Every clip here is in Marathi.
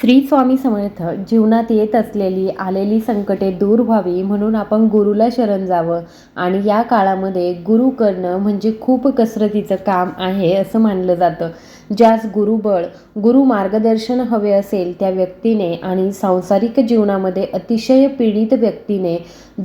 श्री स्वामी समर्थ जीवनात येत असलेली आलेली संकटे दूर व्हावी म्हणून आपण गुरुला शरण जावं. आणि या काळामध्ये गुरु करणं म्हणजे खूप कसरतीचं काम आहे असं मानलं जातं. ज्यास गुरुबळ गुरु मार्गदर्शन हवे असेल त्या व्यक्तीने आणि सांसारिक जीवनामध्ये अतिशय पीडित व्यक्तीने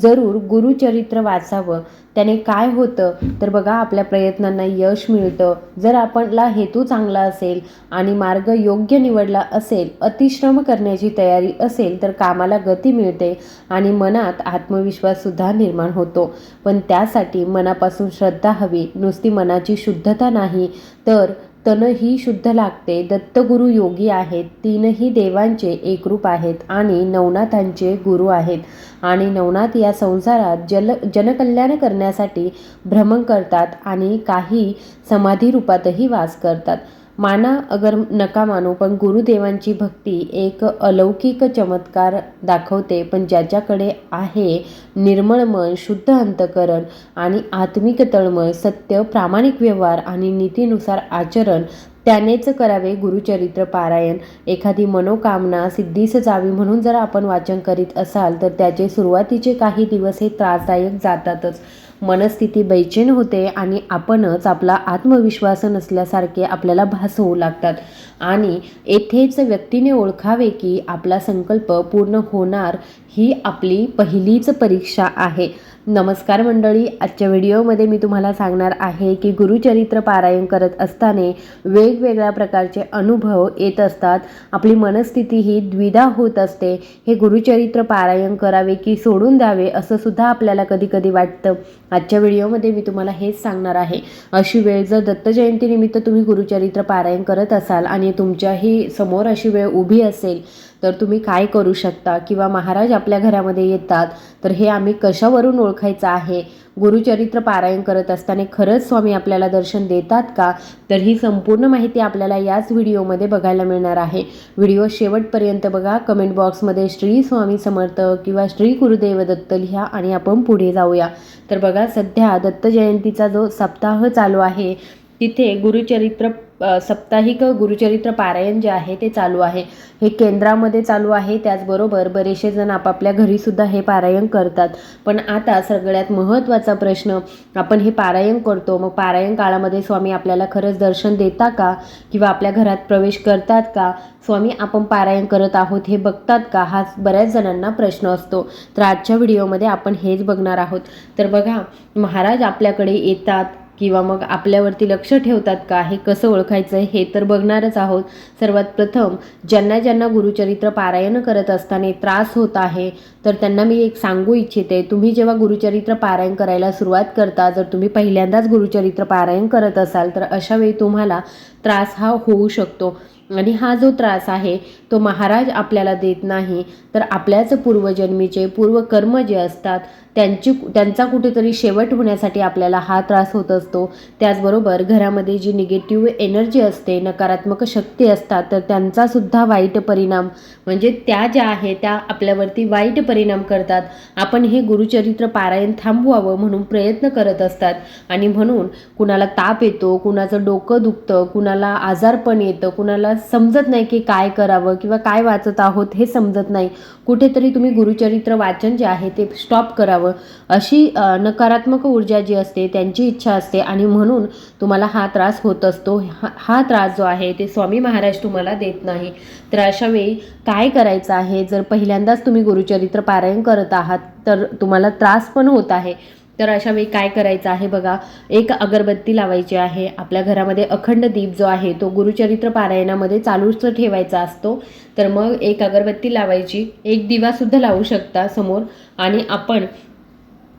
जरूर गुरुचरित्र वाचावं. त्याने काय होतं? तर बघा आपल्या प्रयत्नांना यश मिळतं. जर आपणला हेतू चांगला असेल आणि मार्ग योग्य निवडला असेल अतिश्रम करण्याची तयारी असेल तर कामाला गती मिळते आणि मनात आत्मविश्वाससुद्धा निर्माण होतो. पण त्यासाठी मनापासून श्रद्धा हवी नुसती मनाची शुद्धता नाही तर तनही शुद्ध लागते. दत्तगुरु योगी आहेत. तीनही देवांचे एकरूप आहेत आणि नवनाथांचे गुरु आहेत. आणि नवनाथ या संसारात जल जनकल्याण करण्यासाठी भ्रमण करतात आणि काही समाधी रूपातही वास करतात. माना अगर नका मानू पण गुरुदेवांची भक्ती एक अलौकिक चमत्कार दाखवते पण ज्याच्याकडे आहे निर्मळ मन शुद्ध अंतकरण आणि आत्मिक तळमळ सत्य प्रामाणिक व्यवहार आणि नीतीनुसार आचरण त्यानेच करावे गुरुचरित्र पारायण. एखादी मनोकामना सिद्धीस जावी म्हणून जर आपण वाचन करीत असाल तर त्याचे सुरुवातीचे काही दिवस हे त्रासदायक जातातच. मनस्थिती बैचेन होते आणि आपणच आपला आत्मविश्वास नसल्यासारखे आपल्याला भास होऊ लागतात. आणि येथेच व्यक्तीने ओळखावे की आपला संकल्प पूर्ण होणार ही आपली पहिलीच परीक्षा आहे. नमस्कार मंडळी आजच्या व्हिडिओमध्ये मी तुम्हाला सांगणार आहे की गुरुचरित्र पारायण करत असताना वेगवेगळ्या प्रकारचे अनुभव येत असतात. आपली मनस्थिती ही द्विधा होत असते. हे गुरुचरित्र पारायण करावे की सोडून द्यावे असं सुद्धा आपल्याला कधी कधी वाटतं. आजच्या व्हिडिओमध्ये मी तुम्हाला हेच सांगणार आहे. अशी वेळ जर दत्त जयंतीनिमित्त तुम्ही गुरुचरित्र पारायण करत असाल आणि तुमच्याही समोर अशी वेळ उभी असेल तर तुम्ही काय करू शकता? किंवा महाराज आपल्या घरामध्ये येतात तर हे आम्ही कशावरून ओळखायचं आहे? गुरुचरित्र पारायण करत असताना खरंच स्वामी आपल्याला दर्शन देतात का? तर ही संपूर्ण माहिती आपल्याला याच व्हिडिओमध्ये बघायला मिळणार आहे. व्हिडिओ शेवटपर्यंत बघा. कमेंट बॉक्समध्ये श्री स्वामी समर्थ किंवा श्री गुरुदेव दत्त लिहा आणि आपण पुढे जाऊया. तर बघा सध्या दत्त जयंतीचा जो सप्ताह चालू आहे तिथे गुरुचरित्र साप्ताहिक गुरुचरित्र पारायण जे आहे ते चालू आहे. हे केंद्रामध्ये चालू आहे. त्याचबरोबर बरेचसे जण आपापल्या घरीसुद्धा हे पारायण करतात. पण आता सगळ्यात महत्त्वाचा प्रश्न आपण हे पारायण करतो मग पारायण काळामध्ये स्वामी आपल्याला खरंच दर्शन देता का? किंवा आपल्या घरात प्रवेश करतात का? स्वामी आपण पारायण करत आहोत हे बघतात का? हा बऱ्याच जणांना प्रश्न असतो. तर आजच्या व्हिडिओमध्ये आपण हेच बघणार आहोत. तर बघा महाराज आपल्याकडे येतात किंवा मग आपल्यावरती लक्ष ठेवतात का? हे कसं ओळखायचं? हे तर बघणारच आहोत. सर्वात प्रथम ज्यांना ज्यांना गुरुचरित्र पारायण करत असताना त्रास होत आहे तर त्यांना मी एक सांगू इच्छिते तुम्ही जेव्हा गुरुचरित्र पारायण करायला सुरुवात करता जर तुम्ही पहिल्यांदाच गुरुचरित्र पारायण करत असाल तर अशा वेळी तुम्हाला त्रास हा होऊ शकतो. आणि हा जो त्रास आहे तो महाराज आपल्याला देत नाही. तर आपल्याच पूर्वजन्मीचे पूर्वकर्म जे असतात त्यांची त्यांचा कुठेतरी शेवट होण्यासाठी आपल्याला हा त्रास होत असतो. त्याचबरोबर घरामध्ये जी निगेटिव्ह एनर्जी असते नकारात्मक शक्ती असतात तर त्यांचासुद्धा वाईट परिणाम म्हणजे त्या ज्या आहे त्या आपल्यावरती वाईट परिणाम करतात. आपण हे गुरुचरित्र पारायण थांबवावं म्हणून प्रयत्न करत असतात. आणि म्हणून कुणाला ताप येतो कुणाचं डोकं दुखतं कुणाला आजारपण येतं कुणाला समजत नाही की काय करावं किंवा काय वाचत आहोत हे समजत नाही. कुठेतरी तुम्ही गुरुचरित्र वाचन जे आहे ते स्टॉप करावं. अशी नकारात्मक ऊर्जा जी असते त्यांची इच्छा असते आणि म्हणून तुम्हाला हा त्रास होत असतो. हा हा त्रास जो आहे ते स्वामी महाराज तुम्हाला देत नाही. तर अशावेळी काय करायचं आहे? जर पहिल्यांदाच तुम्ही गुरुचरित्र पारायण करत आहात तर तुम्हाला त्रास पण होत आहे. तर अशा वेळी काय करायचं आहे बघा एक अगरबत्ती लावायची आहे. आपल्या घरामध्ये अखंड दीप जो आहे तो गुरुचरित्र पारायणामध्ये चालूच ठेवायचा असतो. तर मग एक अगरबत्ती लावायची. एक दिवासुद्धा लावू शकता समोर. आणि आपण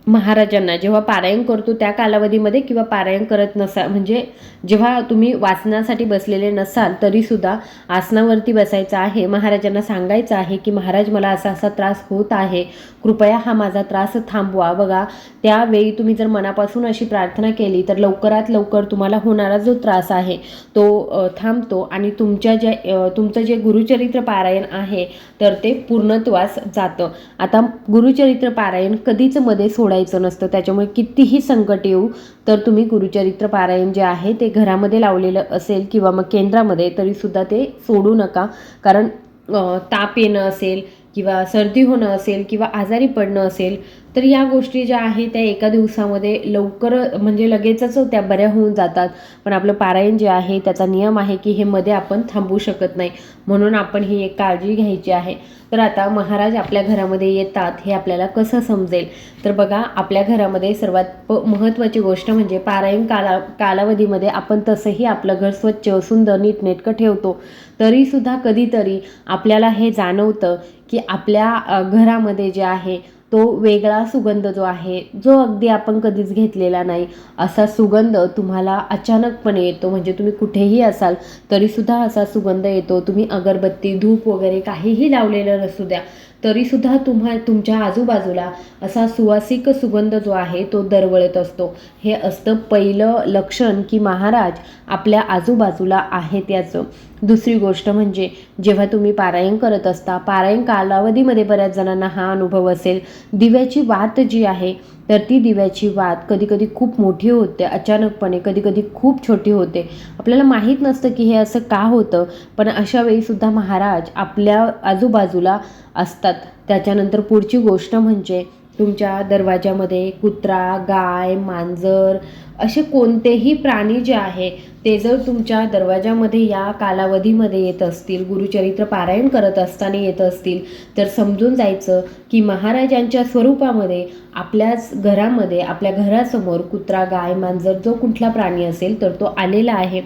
महाराजांना. जेव्हा पारायण करतो त्या कालावधीमध्ये किंवा पारायण करत नसा म्हणजे जेव्हा तुम्ही वाचनासाठी बसलेले नसाल तरीसुद्धा आसनावरती बसायचं आहे. महाराजांना सांगायचं आहे की महाराज मला असा असा त्रास होत आहे. कृपया हा माझा त्रास थांबवा. बघा त्यावेळी तुम्ही जर मनापासून अशी प्रार्थना केली तर लवकरात लवकर तुम्हाला होणारा जो त्रास आहे तो थांबतो. आणि तुमच्या ज्या तुमचं जे गुरुचरित्र पारायण आहे तर ते पूर्णत्वास जातं. आता गुरुचरित्र पारायण कधीच मध्ये सोड सोडायचं नसतं. त्याच्यामुळे कितीही संकट येऊ तर तुम्ही गुरुचरित्र पारायण जे आहे ते घरामध्ये लावलेलं असेल किंवा मग केंद्रामध्ये तरीसुद्धा ते सोडू नका. कारण ताप येणं असेल किंवा सर्दी होणं असेल किंवा आजारी पडणं असेल तर या गोष्टी ज्या आहेत त्या एका दिवसामध्ये लवकर म्हणजे लगेचच त्या बऱ्या होऊन जातात. पण आपलं पारायण जे आहे त्याचा नियम आहे की हे मध्ये आपण थांबवू शकत नाही. म्हणून आपण ही एक काळजी घ्यायची आहे. तर आता महाराज आपल्या घरामध्ये येतात हे आपल्याला कसं समजेल? तर बघा आपल्या घरामध्ये सर्वात प महत्त्वाची गोष्ट म्हणजे पारायण काला कालावधीमध्ये आपण तसंही आपलं घर स्वच्छ सुंदर नीटनेटकं ठेवतो. तरीसुद्धा कधीतरी आपल्याला हे जाणवतं की आपल्या घरामध्ये जे आहे तो वेगळा सुगंध जो आहे जो अगदी आपण कधीच घेतलेला नाही असा सुगंध तुम्हाला अचानकपणे येतो. म्हणजे तुम्ही कुठेही असाल तरीसुद्धा असा सुगंध येतो. तुम्ही अगरबत्ती धूप वगैरे काहीही लावलेलं नसू द्या. तरीसुद्धा तुम्हा तुमच्या आजूबाजूला असा सुवासिक सुगंध जो आहे तो दरवळत असतो. हे असतं पहिलं लक्षण की महाराज आपल्या आजूबाजूला आहेत याचं. दुसरी गोष्ट म्हणजे जेव्हा तुम्ही पारायण करत असता पारायण कालावधीमध्ये बऱ्याच जणांना हा अनुभव असेल. दिव्याची वात जी आहे तर ती दिव्याची वात कधीकधी खूप मोठी होते अचानकपणे कधीकधी खूप छोटी होते. आपल्याला माहीत नसतं की हे असं का होतं पण अशा वेळीसुद्धा महाराज आपल्या आजूबाजूला असतात. त्याच्यानंतर पुढची गोष्ट म्हणजे तुमच्या दरवाजामध्ये कुत्रा गाय मांजर असे कोणतेही प्राणी जे आहे ते जर तुमच्या दरवाजामध्ये या कालावधीमध्ये येत असतील गुरुचरित्र पारायण करत असताना येत असतील तर समजून जायचं की महाराजांच्या स्वरूपामध्ये आपल्याच घरामध्ये आपल्या घरासमोर कुत्रा गाय मांजर जो कुठला प्राणी असेल तर तो आलेला आहे.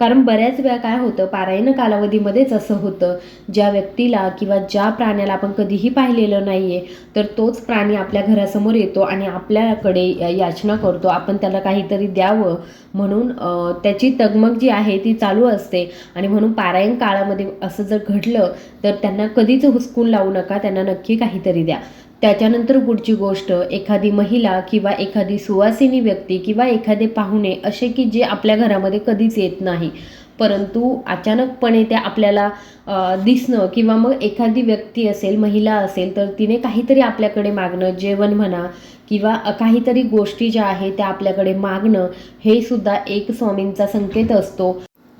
कारण बऱ्याच वेळा काय होतं पारायण कालावधीमध्येच असं होतं ज्या व्यक्तीला किंवा ज्या प्राण्याला आपण कधीही पाहिलेलं नाही आहे तर तोच प्राणी आपल्या घरासमोर येतो आणि आपल्याकडे याचना करतो. आपण त्याला काही काहीतरी द्यावं. म्हणून त्याची तगमग जी आहे ती चालू असते. आणि म्हणून पारायण काळामध्ये असं जर घडलं तर त्यांना कधीच हुसकून लावू नका. त्यांना नक्की काहीतरी द्या. त्याच्यानंतर पुढची गोष्ट एखादी महिला किंवा एखादी सुवासिनी व्यक्ती किंवा एखादे पाहुणे असे की जे आपल्या घरामध्ये कधीच येत नाही. परंतु अचानकपणे त्या आपल्याला दिसणं किंवा मग एखादी व्यक्ती असेल महिला असेल तर तिने काहीतरी आपल्याकडे मागणं जेवण म्हणा किंवा काहीतरी गोष्टी ज्या आहेत त्या आपल्याकडे मागणं हे सुद्धा एक स्वामींचा संकेत असतो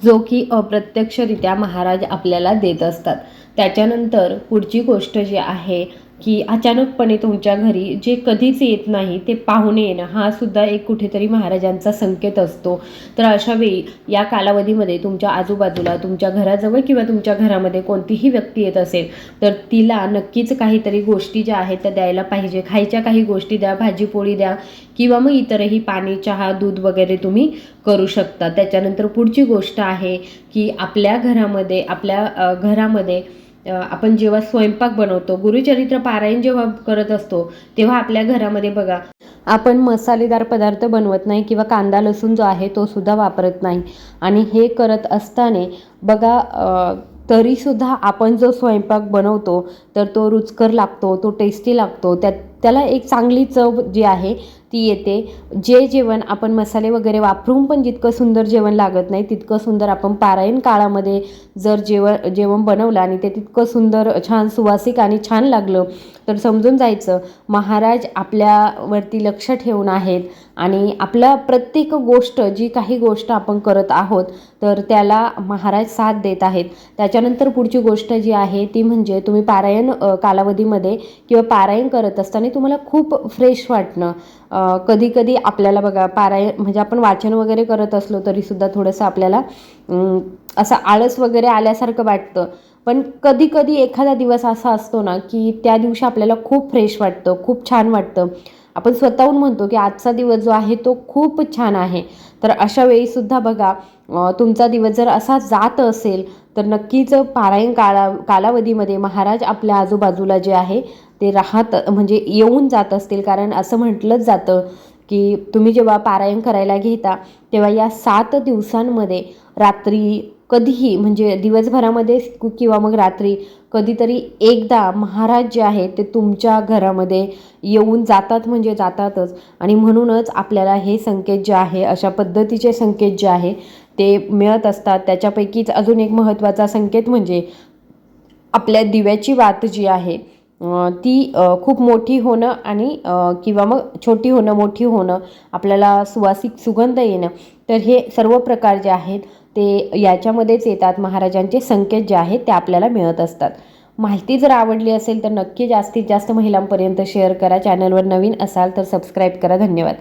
जो की अप्रत्यक्षरित्या महाराज आपल्याला देत असतात. त्याच्यानंतर पुढची गोष्ट जी आहे की अचानकपणे तुमच्या घरी जे कधीच येत नाही ते पाहुणे येणं हा सुद्धा एक कुठेतरी महाराजांचा संकेत असतो. तर अशा वेळी या कालावधीमध्ये तुमच्या आजूबाजूला तुमच्या घराजवळ किंवा तुमच्या घरामध्ये कोणतीही व्यक्ती येत असेल तर तिला नक्कीच काहीतरी गोष्टी ज्या आहेत त्या द्यायला पाहिजे. खायच्या काही गोष्टी द्या भाजीपोळी द्या किंवा मग इतरही पाणी चहा दूध वगैरे तुम्ही करू शकता. त्याच्यानंतर पुढची गोष्ट आहे की आपल्या घरामध्ये आपल्या घरामध्ये आपण जेव्हा स्वयंपाक बनवतो गुरुचरित्र पारायण जेव्हा करत असतो तेव्हा आपल्या घरामध्ये बघा आपण मसालेदार पदार्थ बनवत नाही किंवा कांदा लसूण जो आहे तो सुद्धा वापरत नाही. आणि हे करत असताना बघा तरीसुद्धा आपण जो स्वयंपाक बनवतो तर तो रुचकर लागतो तो टेस्टी लागतो त्यात त्याला एक चांगली चव जी आहे ती येते. जे जेवण आपण मसाले वगैरे वापरून पण जितकं सुंदर जेवण लागत नाही तितकं सुंदर आपण पारायण काळामध्ये जर जेवण जेवण बनवलं आणि ते तितकं सुंदर छान सुवासिक आणि छान लागलं तर समजून जायचं महाराज आपल्यावरती लक्ष ठेवून आहेत आणि आपल्या प्रत्येक गोष्ट जी काही गोष्ट आपण करत आहोत तर त्याला महाराज साथ देत आहेत. त्याच्यानंतर पुढची गोष्ट जी आहे ती म्हणजे तुम्ही पारायण कालावधीमध्ये किंवा पारायण करत असताना तुम्हाला खूप फ्रेश वाटणं. कधी कधी आपल्याला बघा पाराय म्हणजे आपण वाचन वगैरे करत असलो तरीसुद्धा थोडंसं आपल्याला असं आळस वगैरे आल्यासारखं वाटतं. पण कधी कधी एखादा दिवस असा असतो ना की त्या दिवशी आपल्याला खूप फ्रेश वाटतं खूप छान वाटतं. आपण स्वतःहून म्हणतो की आजचा दिवस जो आहे तो खूप छान आहे. तर अशा वेळीसुद्धा बघा तुमचा दिवस जर असा जात असेल तर नक्कीच पारायण काळा कालावधीमध्ये महाराज आपल्या आजूबाजूला जे आहे ते राहत म्हणजे येऊन जात असतील. कारण असं म्हटलंच जातं की तुम्ही जेव्हा पारायण करायला घेता तेव्हा या सात दिवसांमध्ये रात्री कधीही म्हणजे दिवसभरामध्ये किंवा मग रात्री कधीतरी एकदा महाराज जे आहे ते तुमच्या घरामध्ये येऊन जातात म्हणजे जातातच. आणि म्हणूनच आपल्याला हे संकेत जे आहे अशा पद्धतीचे संकेत जे आहे ते मिळत असतात. त्याच्यापैकीच अजून एक महत्त्वाचा संकेत म्हणजे आपल्या दिव्याची वात जी आहे ती खूप मोठी होणं आणि किंवा मग छोटी होणं मोठी होणं आपल्याला सुवासिक सुगंध येणं तर हे सर्व प्रकार जे आहेत ते याच्यामध्येच येतात. महाराजांचे संकेत जे आहेत ते आपल्याला मिळत असतात. माहिती जर आवडली असेल तर नक्की जास्तीत जास्त महिलांपर्यंत शेअर करा. चॅनलवर नवीन असाल तर सबस्क्राईब करा. धन्यवाद.